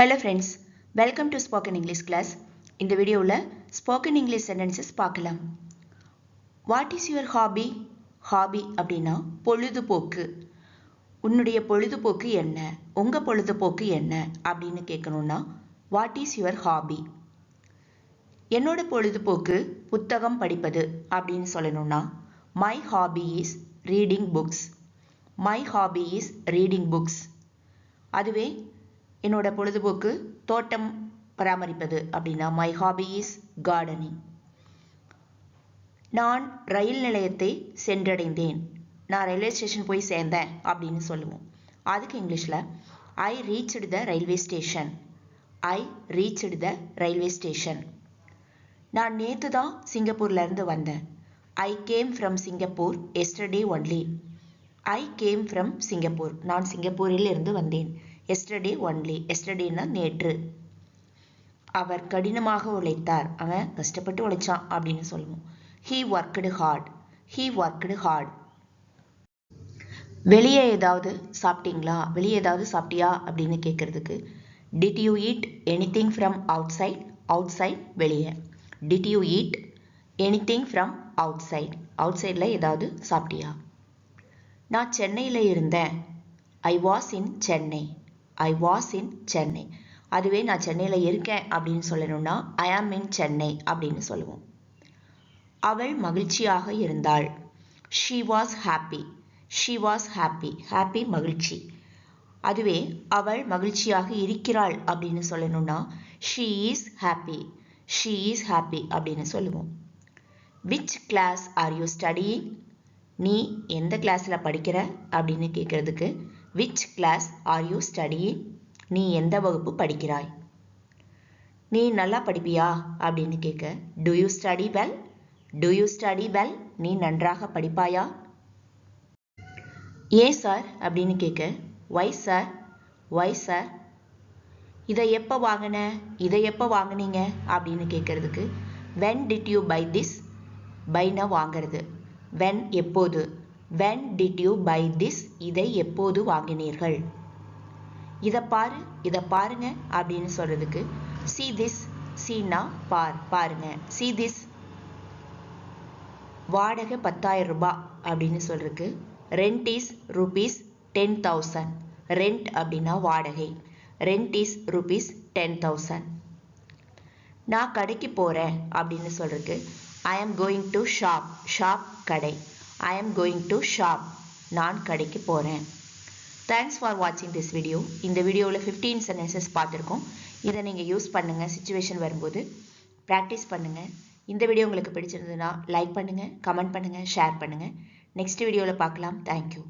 Hello friends welcome to spoken English class இந்த வீடியோவில் spoken English sentences பார்க்கலாம். What is your hobby hobby அப்படின்னா பொழுதுபோக்கு. உன்னுடைய பொழுதுபோக்கு என்ன? உங்கள் பொழுதுபோக்கு என்ன? அப்படின்னு கேட்கணுன்னா வாட் இஸ் யுவர் ஹாபி என்னோட பொழுதுபோக்கு புத்தகம் படிப்பது அப்படின்னு சொல்லணும்னா my hobby is reading books my hobby is reading books அதுவே என்னோட பொழுதுபோக்கு தோட்டம் பராமரிப்பது அப்படின்னா மை ஹாபி இஸ் கார்டனிங் நான் ரயில் நிலையத்தை சென்றடைந்தேன். நான் ரயில்வே ஸ்டேஷன் போய் சேர்ந்தேன் அப்படின்னு சொல்லுவோம். அதுக்கு இங்கிலீஷில் I reached the railway station I reached the railway station நான் நேற்று தான் சிங்கப்பூர்லேருந்து வந்தேன். I came from Singapore yesterday only I came from Singapore. நான் சிங்கப்பூரில் இருந்து வந்தேன். எஸ்டர்டே ஒன்லி எஸ்டர்டேன்னா நேற்று. அவர் கடினமாக உழைத்தார். அவன் கஷ்டப்பட்டு உழைச்சான் அப்படின்னு சொல்லுவோம். He worked hard he worked hard வெளியே ஏதாவது சாப்பிட்டீங்களா? வெளியே ஏதாவது சாப்பிட்டியா அப்படின்னு கேட்குறதுக்கு did you eat anything from outside outside வெளியே. Did you eat anything from outside out சைடில் ஏதாவது சாப்பிட்டியா? நான் சென்னையில் இருந்தேன். I was in Chennai I was in Chennai அதுவே நான் சென்னையில் இருக்கேன் அப்படின்னு சொல்லணும்னா ஐ ஆம் இன் சென்னை அப்படின்னு சொல்லுவோம். அவள் மகிழ்ச்சியாக இருந்தாள். She was happy she was happy happy மகிழ்ச்சி. அதுவே அவள் மகிழ்ச்சியாக இருக்கிறாள் அப்படின்னு சொல்லணும்னா she is happy she is happy அப்படின்னு சொல்லுவோம். Which class are you studying நீ எந்த கிளாஸில் படிக்கிற? அப்படின்னு கேட்குறதுக்கு which class are you studying நீ எந்த வகுப்பு படிக்கிறாய்? நீ நல்லா படிப்பியா? அப்படின்னு கேட்க do you study well do you study well நீ நன்றாக படிப்பாயா? ஏன் சார் அப்படின்னு கேட்க ஒய் சார் ஒய் சார் இதை எப்போ வாங்கின? இதை எப்போ வாங்கினீங்க? அப்படின்னு கேட்குறதுக்கு when did you buy this பைனை வாங்கிறது. வென் எப்போது? When did you buy this இதை எப்போது வாங்கினீர்கள்? இதை பாரு இதை பாருங்க அப்படின்னு சொல்றதுக்கு சி திஸ் சீனா பார் பாருங்க. சி திஸ் வாடகை பத்தாயிரம் ரூபாய் அப்படின்னு சொல்றதுக்கு rent is rupees ten thousand rent அப்படின்னா வாடகை. Rent is rupees ten thousand நான் கடைக்கு போகிறேன் அப்படின்னு சொல்றதுக்கு ஐ am going to shop shop கடை. ஐ ஆம் கோயிங் டு ஷாப் நான் கடைக்கு போகிறேன் தேங்க்ஸ் ஃபார் வாட்சிங் திஸ் வீடியோ இந்த வீடியோவில் ஃபிஃப்டீன் சென்டென்சஸ் பார்த்துருக்கோம். இதை நீங்கள் யூஸ் பண்ணுங்கள் சுச்சுவேஷன் வரும்போது ப்ராக்டிஸ் பண்ணுங்கள் இந்த வீடியோ உங்களுக்கு பிடிச்சிருந்ததுன்னா லைக் பண்ணுங்கள் கமெண்ட் பண்ணுங்கள் ஷேர் பண்ணுங்கள் நெக்ஸ்ட் வீடியோவில் பார்க்கலாம். தேங்க்யூ